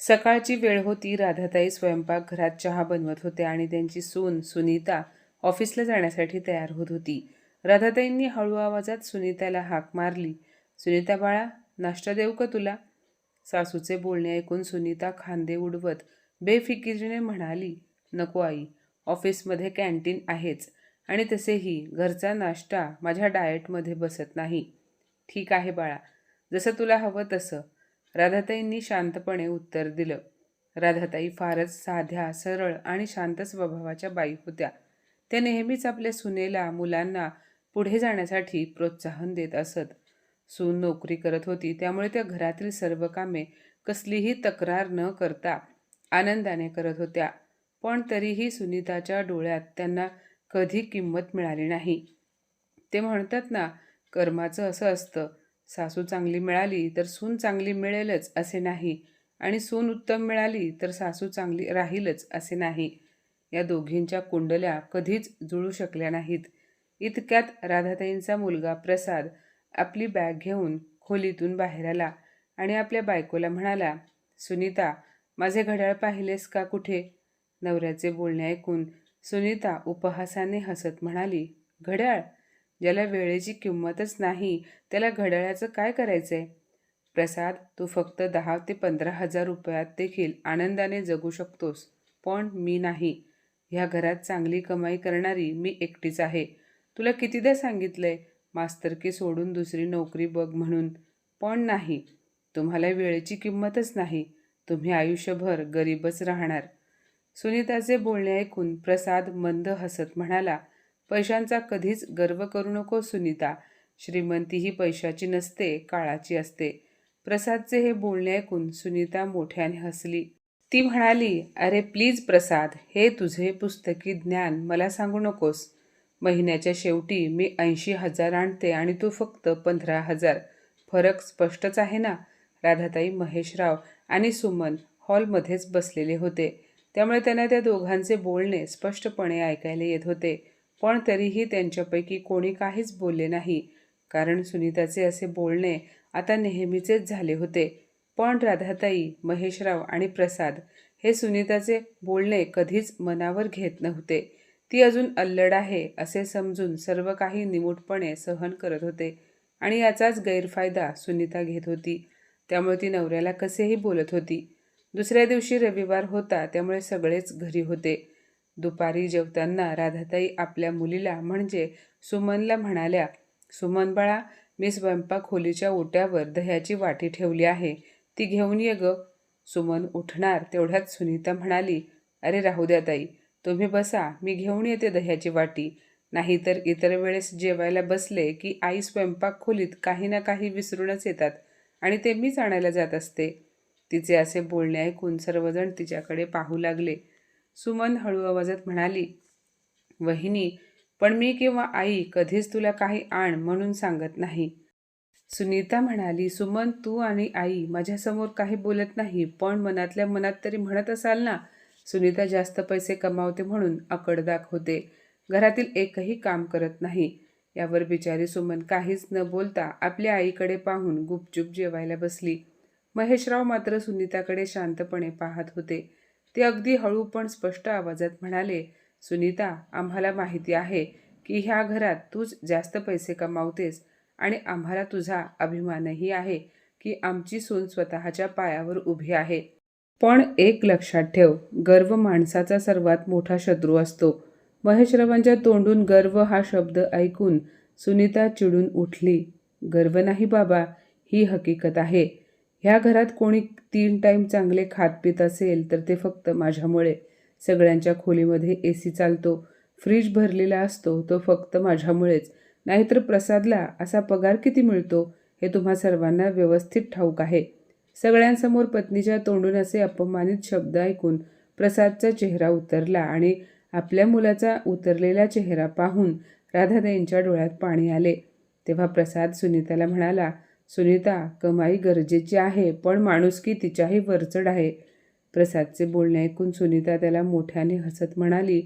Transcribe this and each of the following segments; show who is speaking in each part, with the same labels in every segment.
Speaker 1: सकाळची वेळ होती राधाताई स्वयंपाकघरात चहा बनवत होत्या आणि त्यांची सून सुनीता ऑफिसला जाण्यासाठी तयार होत होती. राधाताईंनी हळू आवाजात सुनीताला हाक मारली. सुनीता बाळा नाश्ता देऊ का तुला? सासूचे बोलणे ऐकून सुनीता खांदे उडवत बेफिकिरीने म्हणाली नको आई ऑफिसमध्ये कॅन्टीन आहेच आणि तसेही घरचा नाश्ता माझ्या डाएटमध्ये बसत नाही. ठीक आहे बाळा जसं तुला हवं तसं. राधाताईंनी शांतपणे उत्तर दिलं. राधाताई फारच साध्या सरळ आणि शांत स्वभावाच्या बाई होत्या. त्या नेहमीच आपल्या सुनेला मुलांना पुढे जाण्यासाठी प्रोत्साहन देत असत. सून नोकरी करत होती त्यामुळे त्या घरातील सर्व कामे कसलीही तक्रार न करता आनंदाने करत होत्या. पण तरीही सुनीताच्या डोळ्यात त्यांना कधी किंमत मिळाली नाही. ते म्हणतात ना कर्माचं असं असतं सासू चांगली मिळाली तर सून चांगली मिळेलच असे नाही. आणि सून उत्तम मिळाली तर सासू चांगली राहीलच असे नाही. या दोघींच्या कुंडल्या कधीच जुळू शकल्या नाहीत. इतक्यात राधाताईंचा मुलगा प्रसाद आपली बॅग घेऊन खोलीतून बाहेर आला आणि आपल्या बायकोला म्हणाला सुनीता माझे घड्याळ पाहिलेस का कुठे? नवऱ्याचे बोलणे ऐकून सुनीता उपहासाने हसत म्हणाली घड्याळ? ज्याला वेळेची किंमतच नाही त्याला घड्याळाचं काय करायचंय? प्रसाद तू फक्त दहा ते पंधरा हजार रुपयात देखील आनंदाने जगू शकतोस पण मी नाही. ह्या घरात चांगली कमाई करणारी मी एकटीच आहे. तुला कितीदा सांगितलंय मास्तरकी सोडून दुसरी नोकरी बघ म्हणून. पण नाही तुम्हाला वेळेची किंमतच नाही. तुम्ही आयुष्यभर गरीबच राहणार. सुनीताचे बोलणे ऐकून प्रसाद मंद हसत म्हणाला पैशांचा कधीच गर्व करू नको सुनीता. श्रीमंती ही पैशाची नसते काळाची असते. प्रसादचे हे बोलणे ऐकून सुनीता मोठ्याने हसली. ती म्हणाली अरे प्लीज प्रसाद हे तुझे पुस्तकी ज्ञान मला सांगू नकोस. महिन्याच्या शेवटी मी ऐंशी हजार आणते आणि तू फक्त पंधरा हजार. फरक स्पष्टच आहे ना? राधाताई महेशराव आणि सुमन हॉलमध्येच बसलेले होते. त्यामुळे त्यांना त्या दोघांचे बोलणे स्पष्टपणे ऐकायला येत होते. पण तरीही त्यांच्यापैकी कोणी काहीच बोलले नाही. कारण सुनीताचे असे बोलणे आता नेहमीचेच झाले होते. पण राधाताई महेशराव आणि प्रसाद हे सुनीताचे बोलणे कधीच मनावर घेत नव्हते. ती अजून अल्लड आहे असे समजून सर्व काही निमूटपणे सहन करत होते आणि याचाच गैरफायदा सुनीता घेत होती. त्यामुळे ती नवऱ्याला कसेही बोलत होती. दुसऱ्या दिवशी रविवार होता त्यामुळे सगळेच घरी होते. दुपारी जेवताना राधाताई आपल्या मुलीला म्हणजे सुमनला म्हणाल्या सुमन बाळा मी स्वयंपाक खोलीच्या ओट्यावर दह्याची वाटी ठेवली आहे ती घेऊन ये ग. सुमन उठणार तेवढ्यात सुनीता म्हणाली अरे राहू द्या ताई तुम्ही बसा मी घेऊन येते दह्याची वाटी. नाहीतर इतर वेळेस जेवायला बसले की आई स्वयंपाक खोलीत काही ना काही विसरूनच येतात आणि ते मीच आणायला जात असते. तिचे असे बोलणे ऐकून सर्वजण तिच्याकडे पाहू लागले. सुमन हळू आवाजात म्हणाली वहिनी पण मी किंवा आई कधीच तुला काही आण म्हणून सांगत नाही. सुनीता म्हणाली सुमन तू आणि आई माझ्यासमोर काही बोलत नाही पण मनातल्या मनात तरी म्हणत असाल ना? सुनीता जास्त पैसे कमावते म्हणून अकड दाखवते घरातील एकही काम करत नाही. यावर बिचारी सुमन काहीच न बोलता आपल्या आईकडे पाहून गुपचूप जेवायला बसली. महेशराव मात्र सुनीताकडे शांतपणे पाहत होते. ते अगदी हळू पण स्पष्ट आवाजात म्हणाले सुनीता आम्हाला माहिती आहे की ह्या घरात तूच जास्त पैसे कमावतेस आणि आम्हाला तुझा अभिमानही आहे की आमची सून स्वतःच्या पायावर उभी आहे. पण एक लक्षात ठेव गर्व माणसाचा सर्वात मोठा शत्रू असतो. महेशरावांच्या तोंडून गर्व हा शब्द ऐकून सुनीता चिडून उठली. गर्व नाही बाबा ही हकीकत आहे. ह्या घरात कोणी तीन टाईम चांगले खात पित असेल तर ते फक्त माझ्यामुळे. सगळ्यांच्या खोलीमध्ये ए सी चालतो. फ्रीज भरलेला असतो तो फक्त माझ्यामुळेच. नाहीतर प्रसादला असा पगार किती मिळतो हे तुम्हा सर्वांना व्यवस्थित ठाऊक आहे. सगळ्यांसमोर पत्नीच्या तोंडून असे अपमानित शब्द ऐकून प्रसादचा चेहरा उतरला आणि आपल्या मुलाचा उतरलेला चेहरा पाहून राधाताईंच्या डोळ्यात पाणी आले. तेव्हा प्रसाद सुनीताला म्हणाला सुनीता कमाई गरजेची आहे पण माणुसकी तिच्याही वरचढ आहे. प्रसादचे बोलणे ऐकून सुनीता त्याला मोठ्याने हसत म्हणाली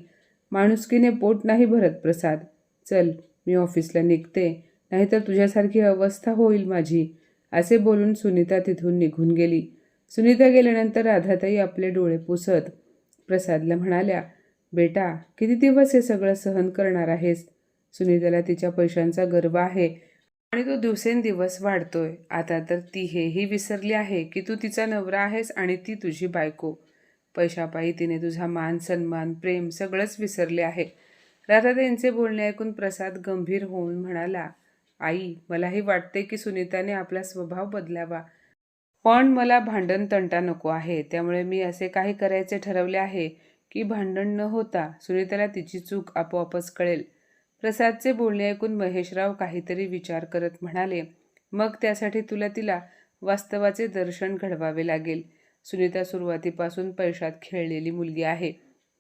Speaker 1: माणुसकीने पोट नाही भरत प्रसाद. चल मी ऑफिसला निघते. नाहीतर तुझ्यासारखी अवस्था होईल माझी. असे बोलून सुनीता तिथून निघून गेली. सुनीता गेल्यानंतर राधाताई आपले डोळे पुसत प्रसादला म्हणाल्या बेटा किती दिवस हे सगळं सहन करणार आहेस? सुनीताला तिच्या पैशांचा गर्व आहे. आणि तो दिवसेंदिवस वाढतोय. आता तर ती हेही विसरली आहे की तू तिचा नवरा आहेस आणि ती तुझी बायको. पैशापायी तिने तुझा मान सन्मान प्रेम सगळंच विसरले आहे. राधा त्यांचे बोलणे ऐकून प्रसाद गंभीर होऊन म्हणाला आई मलाही वाटते की सुनीताने आपला स्वभाव बदलावा. पण मला भांडण तंटा नको आहे. त्यामुळे मी असे काही करायचे ठरवले आहे की भांडण न होता सुनीताला तिची चूक आपोआपच कळेल. प्रसादचे बोलणे ऐकून महेशराव काहीतरी विचार करत म्हणाले मग त्यासाठी तुला तिला वास्तवाचे दर्शन घडवावे लागेल. सुनीता सुरुवातीपासून पैशात खेळलेली मुलगी आहे.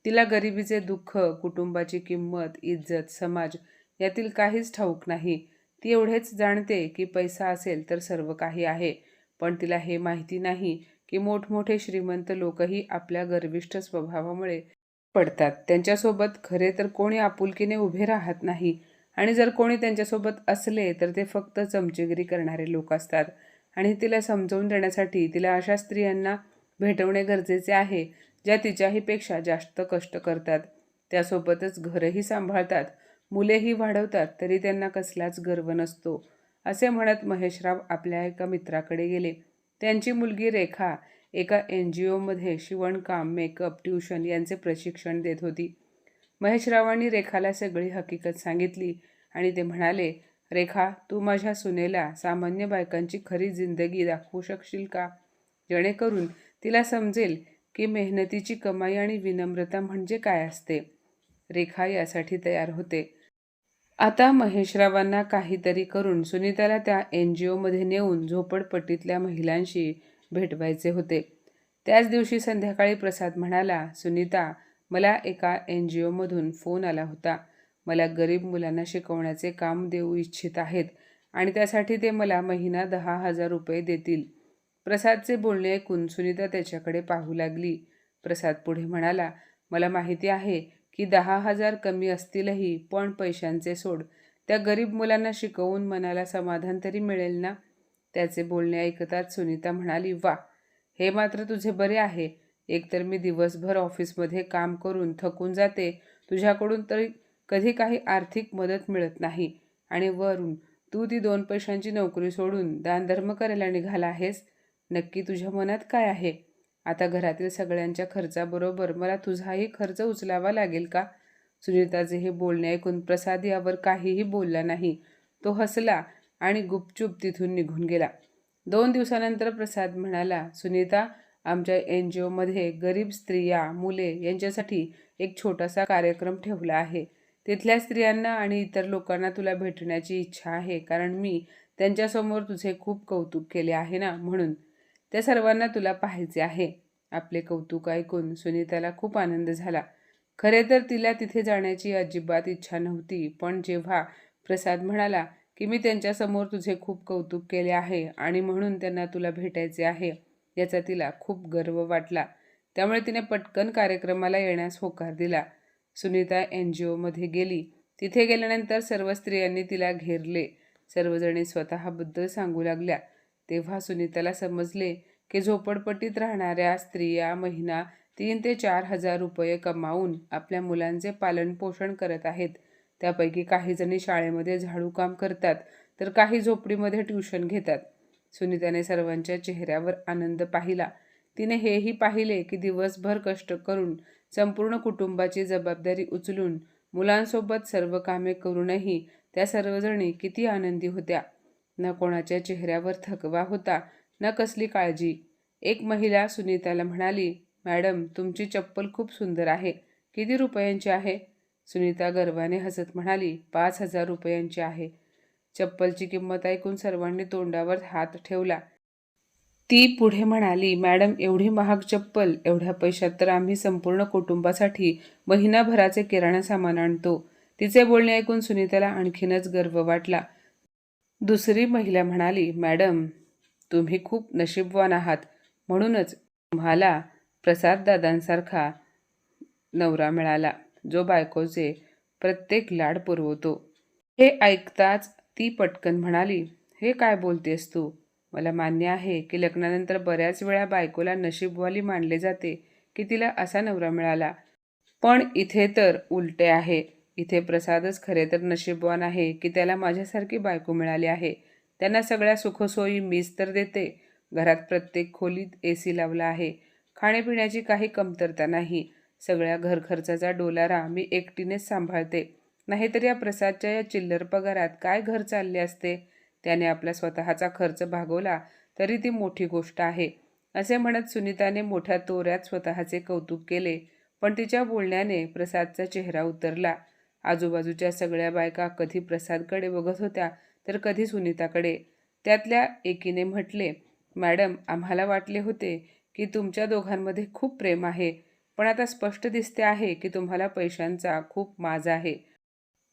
Speaker 1: तिला गरिबीचे दुःख कुटुंबाची किंमत इज्जत समाज यातील काहीच ठाऊक नाही. ती एवढेच जाणते की पैसा असेल तर सर्व काही आहे. पण तिला हे माहिती नाही की मोठमोठे श्रीमंत लोकही आपल्या गर्विष्ठ स्वभावामुळे पडतात. त्यांच्यासोबत खरे तर कोणी आपुलकीने उभे राहत नाही आणि जर कोणी त्यांच्यासोबत असले तर ते फक्त चमचेगिरी करणारे लोक असतात. आणि तिला समजवून देण्यासाठी तिला अशा स्त्रियांना भेटवणे गरजेचे आहे ज्या तिच्याहीपेक्षा जास्त कष्ट करतात. त्यासोबतच घरही सांभाळतात मुलेही वाढवतात तरी त्यांना कसलाच गर्व नसतो. असे म्हणत महेशराव आपल्या एका मित्राकडे गेले. त्यांची मुलगी रेखा एका एन जी ओमध्ये शिवणकाम मेकअप ट्युशन यांचे प्रशिक्षण देत होती. महेशरावांनी रेखाला सगळी हकीकत सांगितली आणि ते म्हणाले रेखा तू माझ्या सुनेला सामान्य बायकांची खरी जिंदगी दाखवू शकशील का? जेणेकरून तिला समजेल की मेहनतीची कमाई आणि विनम्रता म्हणजे काय असते. रेखा यासाठी तयार होते. आता महेशरावांना काहीतरी करून सुनीताला त्या एन जी ओमध्ये नेऊन झोपडपट्टीतल्या महिलांशी भेटवायचे होते. त्याच दिवशी संध्याकाळी प्रसाद म्हणाला सुनीता मला एका एन जी ओमधून फोन आला होता. मला गरीब मुलांना शिकवण्याचे काम देऊ इच्छित आहेत आणि त्यासाठी ते मला महिना दहा हजार रुपये देतील. प्रसादचे बोलणे ऐकून सुनीता त्याच्याकडे पाहू लागली. प्रसाद पुढे म्हणाला मला माहिती आहे की दहा हजार कमी असतीलही पण पैशांचे सोड. त्या गरीब मुलांना शिकवून मनाला समाधान तरी मिळेल ना? त्याचे बोलणे ऐकताच सुनीता म्हणाली वा हे मात्र तुझे बरे आहे. एकतर मी दिवसभर ऑफिसमध्ये काम करून थकून जाते. तुझ्याकडून तरी कधी काही आर्थिक मदत मिळत नाही. आणि वरून तू ती दोन पैशांची नोकरी सोडून दानधर्म करायला निघाला आहेस? नक्की तुझ्या मनात काय आहे? आता घरातील सगळ्यांच्या खर्चाबरोबर मला तुझाही खर्च उचलावा लागेल का? सुनीताचे हे बोलणे ऐकून प्रसाद यावर काहीही बोलला नाही. तो हसला. आणि गुपचूप तिथून निघून गेला. दोन दिवसानंतर प्रसाद म्हणाला सुनीता आमच्या एन जी ओमध्ये गरीब स्त्रिया मुले यांच्यासाठी एक छोटासा कार्यक्रम ठेवला आहे. तिथल्या स्त्रियांना आणि इतर लोकांना तुला भेटण्याची इच्छा आहे कारण मी त्यांच्यासमोर तुझे खूप कौतुक केले आहे ना म्हणून. त्या सर्वांना तुला पाहायचे आहे. आपले कौतुक ऐकून सुनीताला खूप आनंद झाला. खरे तर तिला तिथे जाण्याची अजिबात इच्छा नव्हती पण जेव्हा प्रसाद म्हणाला की मी त्यांच्यासमोर तुझे खूप कौतुक केले आहे आणि म्हणून त्यांना तुला भेटायचे आहे याचा तिला खूप गर्व वाटला. त्यामुळे तिने पटकन कार्यक्रमाला येण्यास होकार दिला. सुनीता एन जी ओमध्ये गेली. तिथे गेल्यानंतर सर्व स्त्रियांनी तिला घेरले. सर्वजणी स्वतःबद्दल सांगू लागल्या. तेव्हा सुनीताला समजले की झोपडपट्टीत राहणाऱ्या स्त्रिया महिना तीन ते चार हजार रुपये कमावून आपल्या मुलांचे पालनपोषण करत आहेत. त्यापैकी काही जणी शाळेमध्ये झाडू काम करतात तर काही झोपडीमध्ये ट्युशन घेतात. सुनीताने सर्वांच्या चेहऱ्यावर आनंद पाहिला. तिने हेही पाहिले की दिवसभर कष्ट करून संपूर्ण कुटुंबाची जबाबदारी उचलून मुलांसोबत सर्व कामे करूनही त्या सर्वजणी किती आनंदी होत्या. न कोणाच्या चेहऱ्यावर थकवा होता न कसली काळजी. एक महिला सुनीताला म्हणाली मॅडम तुमची चप्पल खूप सुंदर आहे. किती रुपयांची आहे? सुनीता गर्वाने हसत म्हणाली पाच हजार रुपयांची आहे. चप्पलची किंमत ऐकून सर्वांनी तोंडावर हात ठेवला. ती पुढे म्हणाली मॅडम एवढी महाग चप्पल एवढ्या पैशात तर आम्ही संपूर्ण कुटुंबासाठी महिनाभराचे किराणा सामान आणतो. तिचे बोलणे ऐकून सुनीताला आणखीनच गर्व वाटला. दुसरी महिला म्हणाली मॅडम तुम्ही खूप नशीबवान आहात. म्हणूनच तुम्हाला प्रसाददादांसारखा नवरा मिळाला. जो बायकोचे प्रत्येक लाड पुरवतो. हे ऐकताच ती पटकन म्हणाली हे काय बोलतेस तू? मला मान्य आहे की लग्नानंतर बऱ्याच वेळा बायकोला नशीबवाली मानले जाते की तिला असा नवरा मिळाला. पण इथे तर उलटे आहे. इथे प्रसादच खरे तर नशीबवान आहे की त्याला माझ्यासारखी बायको मिळाली आहे. त्यांना सगळ्या सुखसोयी मीच तर देते. घरात प्रत्येक खोलीत ए सी लावला आहे. खाण्यापिण्याची काही कमतरता नाही. सगळ्या घरखर्चाचा डोलारा मी एकटीनेच सांभाळते. नाहीतर या प्रसादच्या या चिल्लर पगारात काय घर चालले असते? त्याने आपला स्वतःचा खर्च भागवला तरी ती मोठी गोष्ट आहे. असे म्हणत सुनीताने मोठ्या तोऱ्यात स्वतःचे कौतुक केले पण तिच्या बोलण्याने प्रसादचा चेहरा उतरला. आजूबाजूच्या सगळ्या बायका कधी प्रसादकडे बघत होत्या तर कधी सुनीताकडे. त्यातल्या एकीने म्हटले मॅडम आम्हाला वाटले होते की तुमच्या दोघांमध्ये खूप प्रेम आहे. पण आता स्पष्ट दिसते आहे की तुम्हाला पैशांचा खूप माज आहे.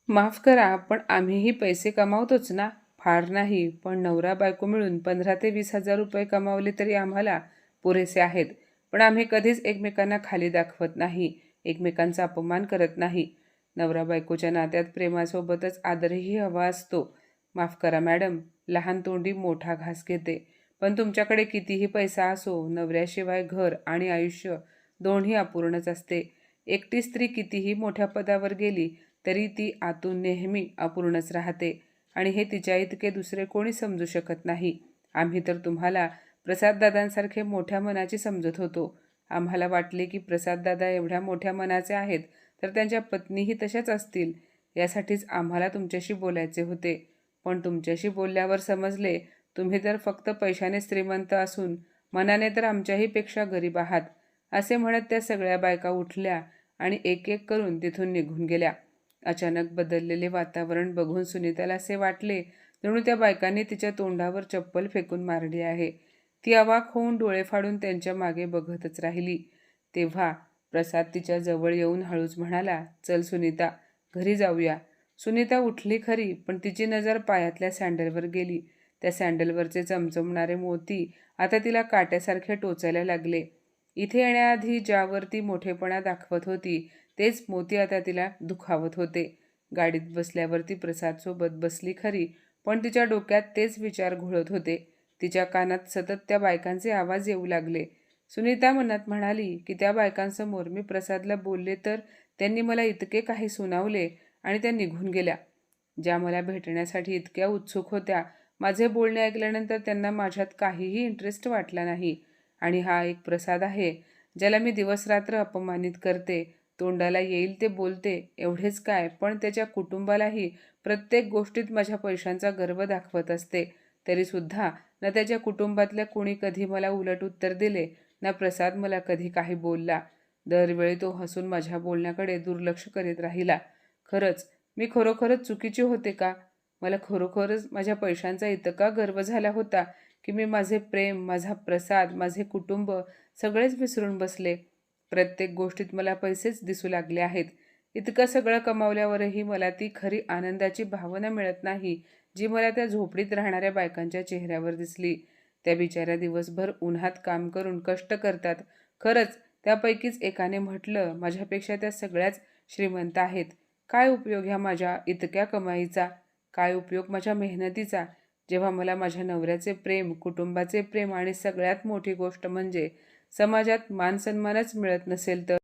Speaker 1: माफ करा पण आम्हीही पैसे कमावतोच ना. फार नाही पण नवरा बायको मिळून पंधरा ते वीस हजार रुपये कमावले तरी आम्हाला पुरेसे आहेत. पण आम्ही कधीच एकमेकांना खाली दाखवत नाही एकमेकांचा अपमान करत नाही. नवरा बायकोच्या नात्यात प्रेमासोबतच आदरही हवा असतो. माफ करा मॅडम लहान तोंडी मोठा घास घेते. पण तुमच्याकडे कितीही पैसा असो नवऱ्याशिवाय घर आणि आयुष्य दोन्ही अपूर्णच असते. एकटी स्त्री कितीही मोठ्या पदावर गेली तरी ती आतून नेहमी अपूर्णच राहते. आणि हे तिच्या इतके दुसरे कोणी समजू शकत नाही. आम्ही तर तुम्हाला प्रसाददादांसारखे मोठ्या मनाची समजत होतो. आम्हाला वाटले की प्रसाददादा एवढ्या मोठ्या मनाचे आहेत तर त्यांच्या पत्नीही तशाच असतील. यासाठीच आम्हाला तुमच्याशी बोलायचे होते. पण तुमच्याशी बोलल्यावर समजले तुम्ही तर फक्त पैशाने श्रीमंत असून मनाने तर आमच्याही पेक्षा गरीब आहात. असे म्हणत त्या सगळ्या बायका उठल्या आणि एक एक करून तिथून निघून गेल्या. अचानक बदललेले वातावरण बघून सुनीताला असे वाटले जणू त्या बायकांनी तिच्या तोंडावर चप्पल फेकून मारली आहे. ती अवाक होऊन डोळे फाडून त्यांच्या मागे बघतच राहिली. तेव्हा प्रसाद तिच्या जवळ येऊन हळूच म्हणाला चल सुनीता घरी जाऊया सुनीता उठली खरी पण तिची नजर पायातल्या सँडलवर गेली. त्या सँडलवरचे चमचमणारे मोती आता तिला काट्यासारखे टोचायला लागले. इथे येण्याआधी ज्यावरती मोठेपणा दाखवत होती तेच मोती आता तिला दुखावत होते. गाडीत बसल्यावरती प्रसादसोबत बसली खरी पण तिच्या डोक्यात तेच विचार घोळत होते. तिच्या कानात सतत त्या बायकांचे आवाज येऊ लागले. सुनीता मनात म्हणाली की त्या बायकांसमोर मी प्रसादला बोलले तर त्यांनी मला इतके काही सुनावले आणि त्या निघून गेल्या. ज्या मला भेटण्यासाठी इतक्या उत्सुक होत्या माझे बोलणे ऐकल्यानंतर त्यांना माझ्यात काहीही इंटरेस्ट वाटला नाही. आणि हा एक प्रसाद आहे ज्याला मी दिवसरात्र अपमानित करते. तोंडाला येईल ते बोलते एवढेच काय? पण त्याच्या कुटुंबालाही प्रत्येक गोष्टीत माझ्या पैशांचा गर्व दाखवत असते. तरीसुद्धा ना त्याच्या कुटुंबातल्या कोणी कधी मला उलट उत्तर दिले ना प्रसाद मला कधी काही बोलला. दरवेळी तो हसून माझ्या बोलण्याकडे दुर्लक्ष करीत राहिला. खरंच मी खरोखरच चुकीची होते का? मला खरोखरच माझ्या पैशांचा इतका गर्व झाला होता की मी माझे प्रेम माझा प्रसाद माझे कुटुंब सगळेच विसरून बसले. प्रत्येक गोष्टीत मला पैसेच दिसू लागले आहेत. इतकं सगळं कमावल्यावरही मला ती खरी आनंदाची भावना मिळत नाही जी मला त्या झोपडीत राहणाऱ्या बायकांच्या चेहऱ्यावर दिसली. त्या बिचाऱ्या दिवसभर उन्हात काम करून कष्ट करतात. खरंच त्यापैकीच एकाने म्हटलं माझ्यापेक्षा त्या सगळ्याच श्रीमंत आहेत. काय उपयोग ह्या माझ्या इतक्या कमाईचा? काय उपयोग माझ्या मेहनतीचा? जेव्हा मला माझ्या नवऱ्याचे प्रेम कुटुंबाचे प्रेम आणि सगळ्यात मोठी गोष्ट म्हणजे समाजात मानसन्मानच मिळत नसेल तर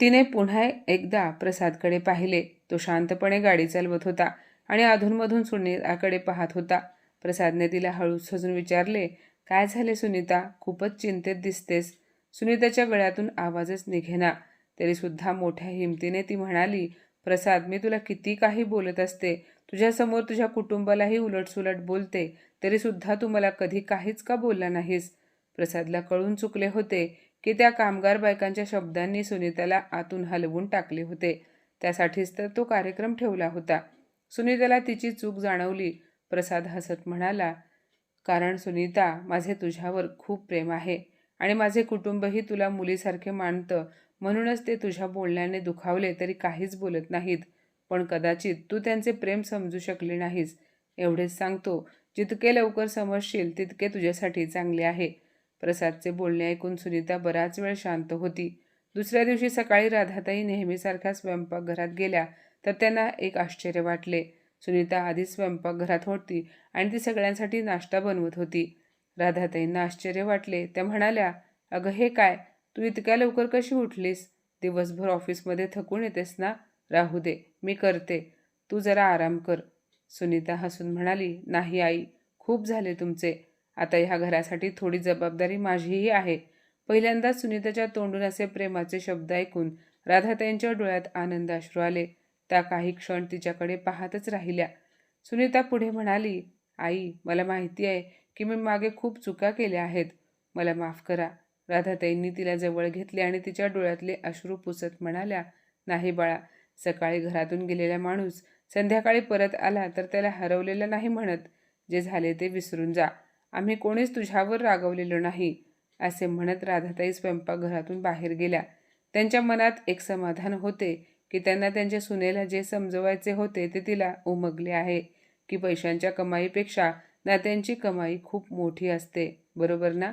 Speaker 1: तिने पुन्हा एकदा प्रसादकडे पाहिले. तो शांतपणे गाडी चालवत होता आणि अधूनमधून सुनीताकडे पाहत होता. प्रसादने तिला हळूच सजून विचारले काय झाले सुनीता? खूपच चिंतेत दिसतेस. सुनीताच्या गळ्यातून आवाजच निघेना. तरीसुद्धा मोठ्या हिमतीने ती म्हणाली प्रसाद मी तुला किती काही बोलत असते. तुझ्यासमोर तुझ्या कुटुंबालाही उलटसुलट बोलते तरीसुद्धा तू मला कधी काहीच का बोलला नाहीस? प्रसादला कळून चुकले होते की त्या कामगार बायकांच्या शब्दांनी सुनीताला आतून हलवून टाकले होते. त्यासाठीच तर तो कार्यक्रम ठेवला होता. सुनीताला तिची चूक जाणवली. प्रसाद हसत म्हणाला कारण सुनीता माझे तुझ्यावर खूप प्रेम आहे आणि माझे कुटुंबही तुला मुलीसारखे मानतं. म्हणूनच ते तुझ्या बोलण्याने दुखावले तरी काहीच बोलत नाहीत. पण कदाचित तू त्यांचे प्रेम समजू शकले नाहीस. एवढेच सांगतो जितके लवकर समजशील तितके तुझ्यासाठी चांगले आहे. प्रसादचे बोलणे ऐकून सुनीता बराच वेळ शांत होती. दुसऱ्या दिवशी सकाळी राधाताई नेहमीसारख्या स्वयंपाकघरात गेल्या तर त्यांना एक आश्चर्य वाटले. सुनीता आधीच स्वयंपाकघरात होती आणि ती सगळ्यांसाठी नाश्ता बनवत होती. राधाताईंना आश्चर्य वाटले. त्या म्हणाल्या अगं हे काय? तू इतक्या लवकर कशी उठलीस? दिवसभर ऑफिसमध्ये थकून येतेस ना? राहू दे. मी करते. तू जरा आराम कर. सुनीता हसून म्हणाली नाही आई खूप झाले तुमचे. आता ह्या घरासाठी थोडी जबाबदारी माझीही आहे. पहिल्यांदा सुनीताच्या तोंडून असे प्रेमाचे शब्द ऐकून राधाताईंच्या डोळ्यात आनंद अश्रू आले. त्या काही क्षण तिच्याकडे पाहतच राहिल्या. सुनीता पुढे म्हणाली आई मला माहिती आहे की मी मागे खूप चुका केल्या आहेत. मला माफ करा. राधाताईंनी तिला जवळ घेतले आणि तिच्या डोळ्यातले अश्रू पुसत म्हणाल्या नाही बाळा सकाळी घरातून गेलेला माणूस संध्याकाळी परत आला तर त्याला हरवलेलं नाही म्हणत. जे झाले ते विसरून जा. आम्ही कोणीच तुझ्यावर रागवलेलो नाही असे म्हणत राधाताई स्वयंपाकघरातून बाहेर गेल्या. त्यांच्या मनात एक समाधान होते की त्यांना त्यांच्या सुनेला जे समजवायचे होते ते तिला उमगले आहे की पैशांच्या कमाईपेक्षा नात्यांची कमाई खूप मोठी असते. बरोबर ना?